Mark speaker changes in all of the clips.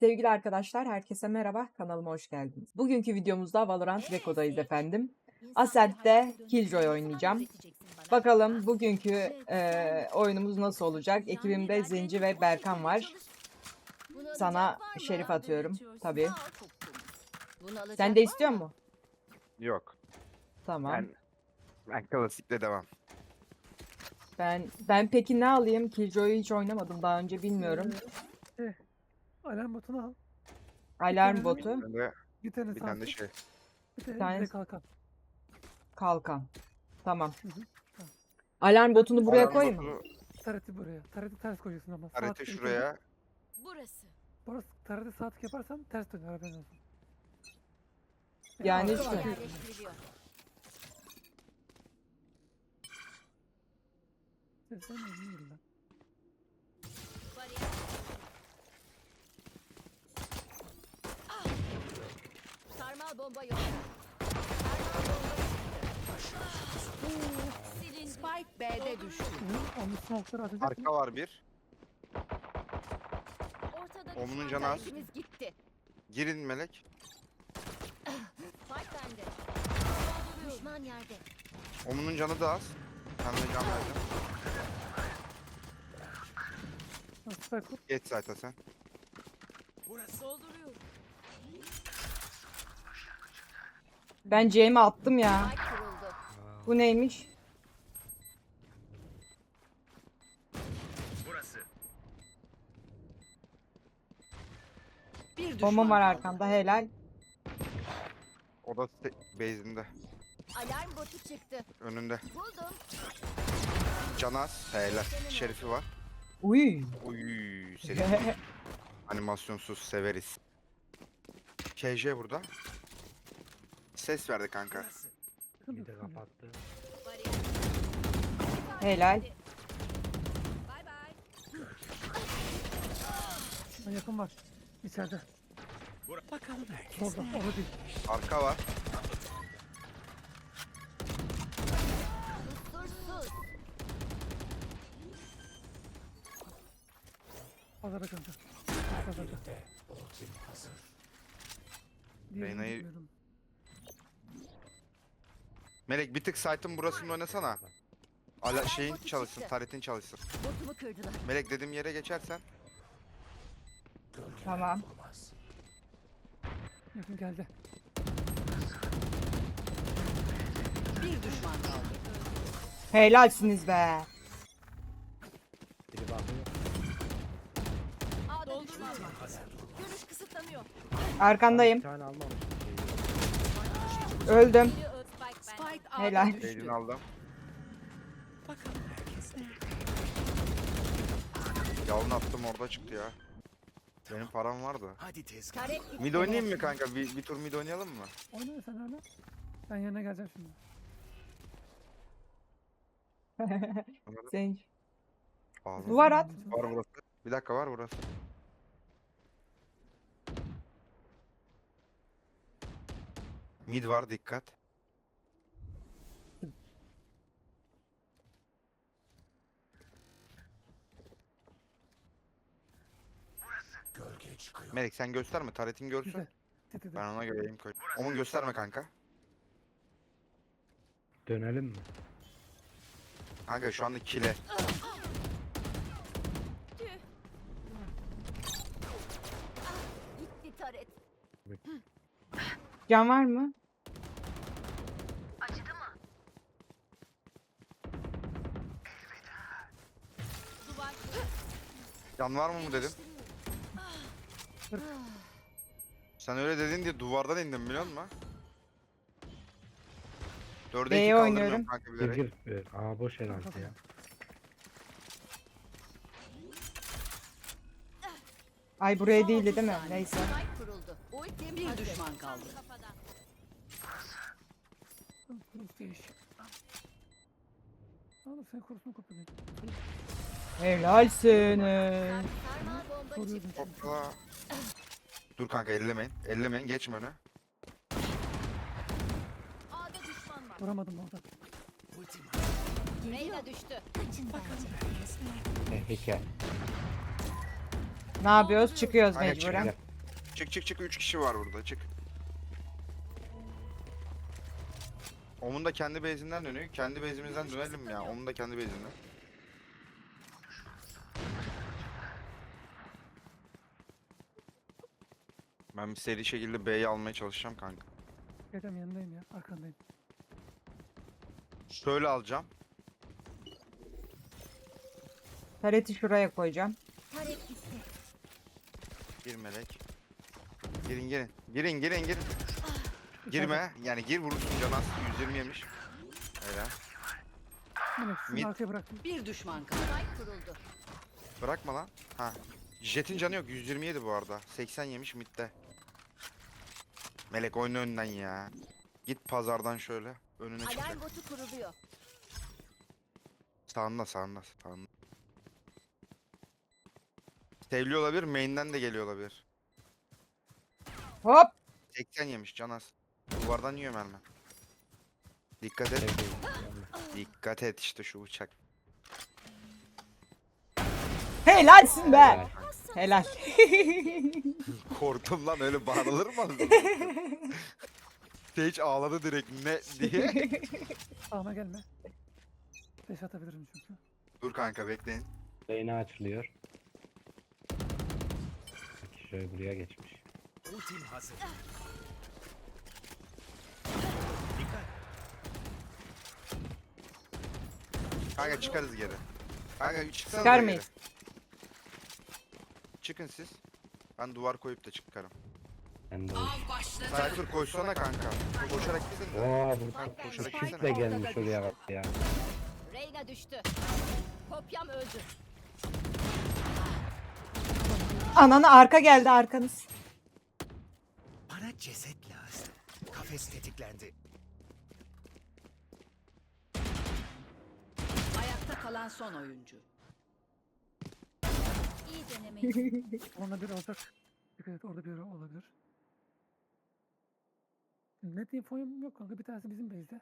Speaker 1: Sevgili arkadaşlar, herkese merhaba. Kanalıma hoş geldiniz. Bugünkü videomuzda Valorant Reko'dayız efendim. Ascent'te Killjoy oynayacağım. Bakalım bugünkü eee, oyunumuz nasıl olacak? Ekibimde Zenci ve Berkan var. Sana şerif atıyorum, tabii. Sen de istiyor musun?
Speaker 2: Yok.
Speaker 1: Tamam.
Speaker 2: Ben ben klasikle devam.
Speaker 1: Ben ben peki ne alayım? Killjoy'u hiç oynamadım daha önce bilmiyorum.
Speaker 3: Alarm botunu al.
Speaker 1: Alarm
Speaker 3: tane
Speaker 1: botu,
Speaker 2: Ben de
Speaker 3: Bir tane
Speaker 2: bir tane de şey.
Speaker 3: bir tane,
Speaker 1: tane-
Speaker 3: bir de kalkan.
Speaker 1: kalkan. Tamam.
Speaker 3: Hı hı.
Speaker 1: Alarm botunu buraya
Speaker 2: Alarm
Speaker 1: koyayım mı?
Speaker 2: botu,
Speaker 3: Tareti buraya. Tareti ters koyacaksın ama.
Speaker 2: Karate
Speaker 3: tık ilk
Speaker 2: şuraya.
Speaker 4: Burası.
Speaker 3: Burası tareti sağ tık yaparsan ters dönüyor haberin olsun.
Speaker 1: Yani işte.
Speaker 4: Yerleştiriliyor.
Speaker 3: Sen- sen ben.
Speaker 4: Bariyer. Ah! Sarmal bomba yok.
Speaker 5: Spike B'de düştü.
Speaker 3: Hı, Onun smoke'ları atacak mı?
Speaker 2: Arka var bir.
Speaker 4: Ortada
Speaker 2: Omunun
Speaker 4: düşman
Speaker 2: canı az.
Speaker 4: tercihimiz gitti.
Speaker 2: Girin melek.
Speaker 4: Fight bende. Düşman yerde.
Speaker 2: Omunun canı da az. Kendine can vereceğim.
Speaker 3: Süper kur.
Speaker 2: Geç zaten sen.
Speaker 4: Dolduruyorum.
Speaker 1: Ben C'mi attım ya. Bu neymiş?
Speaker 5: Bir düşman
Speaker 1: Bombam var arkamda helal.
Speaker 2: O da se- base'inde.
Speaker 4: Alarm botu çıktı.
Speaker 2: Önünde.
Speaker 4: Buldum.
Speaker 2: Canaz. Helal. Şerifi var.
Speaker 1: Uy.
Speaker 2: Uy seri. Animasyonsuz severiz. KJ burada. Ses verdi kanka.
Speaker 3: Sıkıntı yok.
Speaker 4: Bariyer.
Speaker 1: Helal.
Speaker 3: Ha, Yakın var. İçeride.
Speaker 5: Bakalım herkes
Speaker 3: Solda. Orada değil.
Speaker 2: Arka var.
Speaker 3: Pazara kanka. Pazarda. Diğerini
Speaker 2: Reyna'yı-
Speaker 3: bilmiyorum.
Speaker 2: Melek bir tık site'ın burasında oynasana. Ala şeyin çalışsın, taretin çalışsın.
Speaker 4: Botumu kırdılar.
Speaker 2: Melek dediğim yere geçersen.
Speaker 1: Tamam.
Speaker 3: Yakın geldi.
Speaker 5: Bir düşman kaldı.
Speaker 1: Helalsiniz be.
Speaker 4: A'da düşman var. Görüş kısıtlanıyor.
Speaker 1: Arkandayım. Öldüm. Helal.
Speaker 5: düştü.
Speaker 2: Base'ini aldım.
Speaker 5: Bakalım herkes nerede?
Speaker 2: Yalın attım orada çıktı ya. Benim param vardı.
Speaker 4: Taret gitti.
Speaker 2: Mid oynayayım mı kanka? Bir, bir tur mid oynayalım mı?
Speaker 3: Oyna sen öyle. Ben yanına geleceğim şimdi.
Speaker 2: Ağzım.
Speaker 1: Duvar at.
Speaker 2: Var burası. Bir dakika var burası. Mid var dikkat. Melek sen gösterme taretin görsün. Ben ona göre aim koy. Onun gösterme kanka.
Speaker 6: Dönelim mi?
Speaker 2: Kanka şu anda kile.
Speaker 4: Gitti taret.
Speaker 1: Can var mı?
Speaker 2: Can var mı mı dedim. Sen öyle dedin diye duvardan indim biliyor musun? Dörde
Speaker 1: B'ye
Speaker 2: iki kaldırmıyorum
Speaker 1: oynuyorum.
Speaker 2: kanka
Speaker 6: Gir
Speaker 2: bilerek.
Speaker 6: gir. Evet, Aa boş herhalde ya.
Speaker 1: Ay buraya değildi değil mi? Neyse.
Speaker 4: Spike kuruldu. Ultim
Speaker 5: Bir düşman kaldı.
Speaker 3: Kurus değiş. Oğlum sen kurusunu kopyalayın.
Speaker 1: Helalsiniz.
Speaker 2: Hopla. Dur kanka ellemeyin. Ellemeyin geçme öne.
Speaker 4: A'da düşman var.
Speaker 3: Vuramadım orada.
Speaker 4: Reyna düştü.
Speaker 5: Bakalım
Speaker 6: hikaye.
Speaker 1: Ne yapıyoruz? Çıkıyoruz
Speaker 2: Aynen,
Speaker 1: mecburen.
Speaker 2: çıkacak. Çık çık çık 3 kişi var burada çık. Onun da kendi base'inden dönüyor. Kendi base'imizden dönelim ya. Onun da kendi base'inden. Ben bir seri şekilde B'yi almaya çalışacağım kanka.
Speaker 3: Dedem yanındayım ya. Arkandayım.
Speaker 2: Şöyle alacağım.
Speaker 1: Tareti şuraya koyacağım.
Speaker 4: Tarek gitti.
Speaker 2: Gir melek. Girin girin. Girin girin girin. Girme. Yani gir vurursun canas. 120 yemiş.
Speaker 3: Melek şunu
Speaker 2: Mid-
Speaker 3: arkaya bıraktım.
Speaker 5: Bir düşman kaldı.
Speaker 4: Spike kuruldu.
Speaker 2: Bırakma lan. Ha. Jet'in canı yok. 127 bu arada. 80 yemiş midde. Melek oyna önden ya. Git pazardan şöyle. Önüne çık.
Speaker 4: Alarm botu kuruluyor.
Speaker 2: Sağında sağında sağında. Sevli olabilir. Main'den de geliyor olabilir.
Speaker 1: Hop.
Speaker 2: 80 yemiş Canas. Duvardan yiyor mermi. Dikkat et. Dikkat et işte şu bıçak.
Speaker 1: Helalsin be.
Speaker 6: Helal.
Speaker 2: Korktum lan öyle bağırılır mı? Sage ağladı direkt ne diye.
Speaker 3: Sağıma gelme. Beş atabilirim çünkü.
Speaker 2: Dur kanka bekleyin.
Speaker 6: Reyna açılıyor. Peki şöyle buraya geçmiş.
Speaker 7: Ultim hazır.
Speaker 2: Kanka çıkarız geri. Kanka çıksanız
Speaker 1: Çıkar mıyız?
Speaker 2: Çıkın siz. Ben duvar koyup da çıkarım.
Speaker 6: Ben de
Speaker 5: Av başladı.
Speaker 2: Cypher koşsana kanka. Koşarak gidin de.
Speaker 6: Oo bu
Speaker 2: Kanka koşarak
Speaker 6: çiftle
Speaker 2: gitsene.
Speaker 6: gelmiş oraya bak ya.
Speaker 4: Reyna düştü. Kopyam öldü.
Speaker 1: Ananı arka geldi arkanız.
Speaker 7: Bana ceset lazım. Kafes tetiklendi.
Speaker 5: Ayakta kalan son oyuncu.
Speaker 4: İyi denemeydi.
Speaker 3: Onunla bir olacak. Dikkat et orada bir olabilir. Net infoyum yok kanka. Bir tanesi bizim base'de.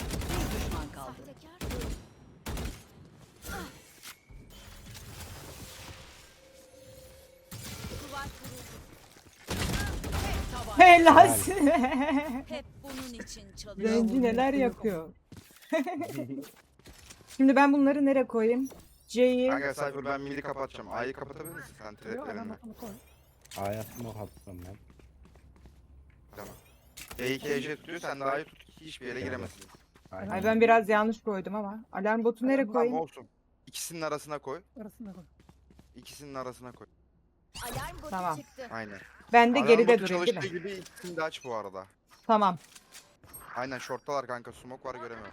Speaker 5: Bir düşman kaldı.
Speaker 4: Sahtekar. Duvar.
Speaker 5: Taban.
Speaker 1: Helalsin.
Speaker 4: Hep bunun için çalışıyor.
Speaker 1: Zenci neler yapıyor. Şimdi ben bunları nereye koyayım? C'yi
Speaker 2: Kanka Cypher ben midi kapatacağım. A'yı kapatabilir misin sen
Speaker 3: Yok
Speaker 2: treplerinle?
Speaker 3: alamatını koy.
Speaker 6: A'ya smoke attım ben.
Speaker 2: Tamam. E2 tutuyor sen de A'yı tut. Hiçbir yere giremezsin.
Speaker 6: Aynen.
Speaker 1: Ay ben biraz yanlış koydum ama. Alarm botu nereye
Speaker 3: botu-
Speaker 2: Tamam
Speaker 1: koyayım?
Speaker 2: olsun. İkisinin arasına koy.
Speaker 3: Arasında koy.
Speaker 2: İkisinin arasına koy.
Speaker 4: Alarm botu
Speaker 1: Tamam.
Speaker 4: çıktı.
Speaker 2: Aynen.
Speaker 1: Ben de
Speaker 2: Alarm
Speaker 1: geride
Speaker 2: botu
Speaker 1: durayım değil
Speaker 2: çalıştığı
Speaker 1: mi?
Speaker 2: gibi ikisini de aç bu arada.
Speaker 1: Tamam.
Speaker 2: Aynen shorttalar kanka. Smoke var göremiyorum.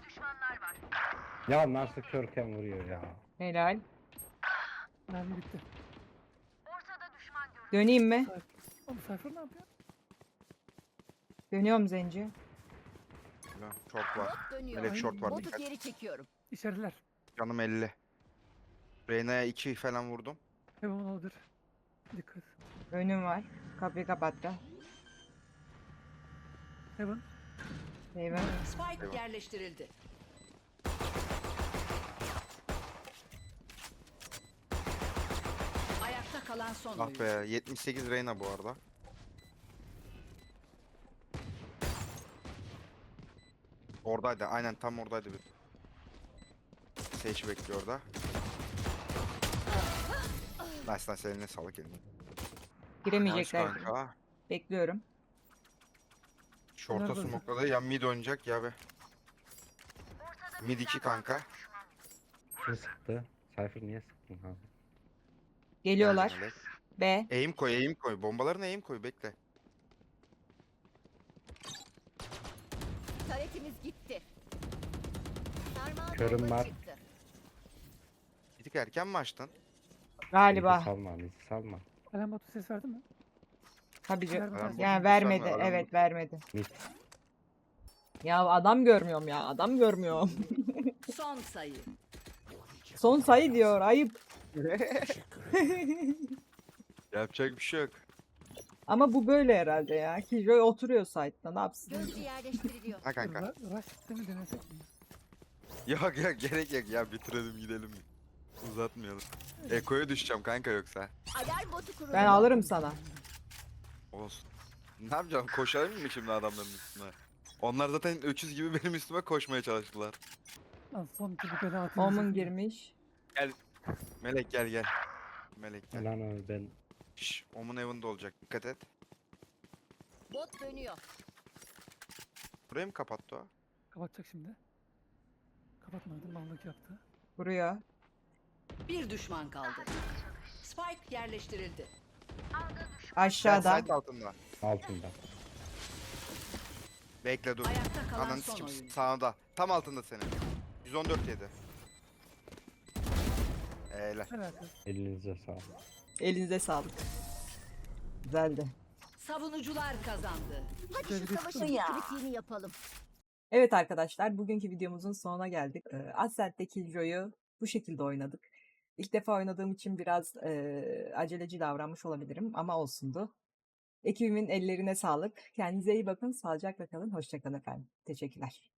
Speaker 6: Ya nasıl körken vuruyor ya.
Speaker 1: Helal.
Speaker 3: Mermi bitti.
Speaker 1: Döneyim mi?
Speaker 3: Oğlum Cypher ne yapıyor?
Speaker 1: Dönüyorum Zenci.
Speaker 2: Short var.
Speaker 4: Bot dönüyor.
Speaker 2: Melek short var
Speaker 4: Botu
Speaker 2: dikkat.
Speaker 4: geri çekiyorum.
Speaker 3: İçeriler.
Speaker 2: Canım 50. Reyna'ya 2 falan vurdum.
Speaker 3: Heaven olabilir. Dikkat.
Speaker 1: Önüm var. Kapıyı kapattı.
Speaker 3: Heaven.
Speaker 1: Eyvah.
Speaker 5: Spike
Speaker 2: Eyvah.
Speaker 5: yerleştirildi. Ayakta kalan son
Speaker 2: Ah
Speaker 5: oyuncu.
Speaker 2: be 78 Reyna bu arada. Oradaydı aynen tam oradaydı bir. Sage bekliyor orada. Nice nice eline sağlık eline. Nice
Speaker 1: Giremeyecekler.
Speaker 2: kanka.
Speaker 1: Bekliyorum.
Speaker 2: Short'a
Speaker 3: Nerede?
Speaker 2: smokladı ya mid oynayacak ya be. Mid 2 kanka.
Speaker 6: Kim sıktı? Cypher niye sıktın abi?
Speaker 1: Geliyorlar.
Speaker 2: Yani Melek.
Speaker 1: B.
Speaker 2: Aim koy aim koy. Bombalarına aim koy bekle.
Speaker 4: Taretimiz gitti. Sarmal
Speaker 6: Körüm
Speaker 4: bomba
Speaker 6: var.
Speaker 4: çıktı.
Speaker 2: Bir tık erken mi açtın?
Speaker 1: Galiba.
Speaker 6: Bizi salma bizi salma.
Speaker 3: Alarm botu ses verdi mi?
Speaker 1: Tabii
Speaker 2: botu
Speaker 1: Yani vermedi.
Speaker 2: verme, alarm
Speaker 1: Evet vermedi.
Speaker 6: Mid.
Speaker 1: Ya adam görmüyorum ya. Adam görmüyorum.
Speaker 5: Son sayı.
Speaker 1: Son sayı diyor. Ayıp.
Speaker 2: Yapacak bir şey yok.
Speaker 1: Ama bu böyle herhalde ya. Killjoy oturuyor site'da. Ne yapsın?
Speaker 4: Gözcü yerleştiriliyor.
Speaker 2: Ha kanka.
Speaker 3: Ra- Rush sistemi denesek mi?
Speaker 2: Yok yok gerek yok ya bitirelim gidelim. Uzatmayalım. Eko'ya düşeceğim kanka yoksa.
Speaker 4: Alarm botu kuruluyor.
Speaker 1: Ben alırım sana.
Speaker 2: Olsun. Ne yapacağım? Koşayım mı şimdi adamların üstüne? Onlar zaten öküz gibi benim üstüme koşmaya çalıştılar.
Speaker 3: Lan son türlü bela atayım.
Speaker 1: Omun girmiş.
Speaker 2: Melek gel gel. Melek gel.
Speaker 6: Lan abi ben
Speaker 2: Şş, Omun evinde olacak. Dikkat et.
Speaker 4: Bot dönüyor.
Speaker 2: Burayı mı kapattı o?
Speaker 3: Kapatacak şimdi. Kapatmadı. Mallık yaptı.
Speaker 1: Vuruyor.
Speaker 5: Bir düşman kaldı. Spike yerleştirildi.
Speaker 1: Aşağıda.
Speaker 2: Site altında.
Speaker 6: altında.
Speaker 2: Bekle dur.
Speaker 5: Ayakta kalan
Speaker 2: Ananı
Speaker 5: son
Speaker 2: sikim
Speaker 5: oyuncu.
Speaker 2: sağında. Tam altında senin. 114 yedi.
Speaker 3: Helal.
Speaker 6: Elinize sağlık.
Speaker 1: Elinize sağlık. Güzeldi.
Speaker 5: Savunucular kazandı.
Speaker 4: Hadi şu
Speaker 3: Şöyle bir
Speaker 4: savaşın
Speaker 3: tutun.
Speaker 4: kritiğini yapalım.
Speaker 1: Evet arkadaşlar bugünkü videomuzun sonuna geldik. Ee, Ascent'te Killjoy'u bu şekilde oynadık. İlk defa oynadığım için biraz e, aceleci davranmış olabilirim ama olsundu. Ekibimin ellerine sağlık. Kendinize iyi bakın. Sağlıcakla kalın. Hoşçakalın efendim. Teşekkürler.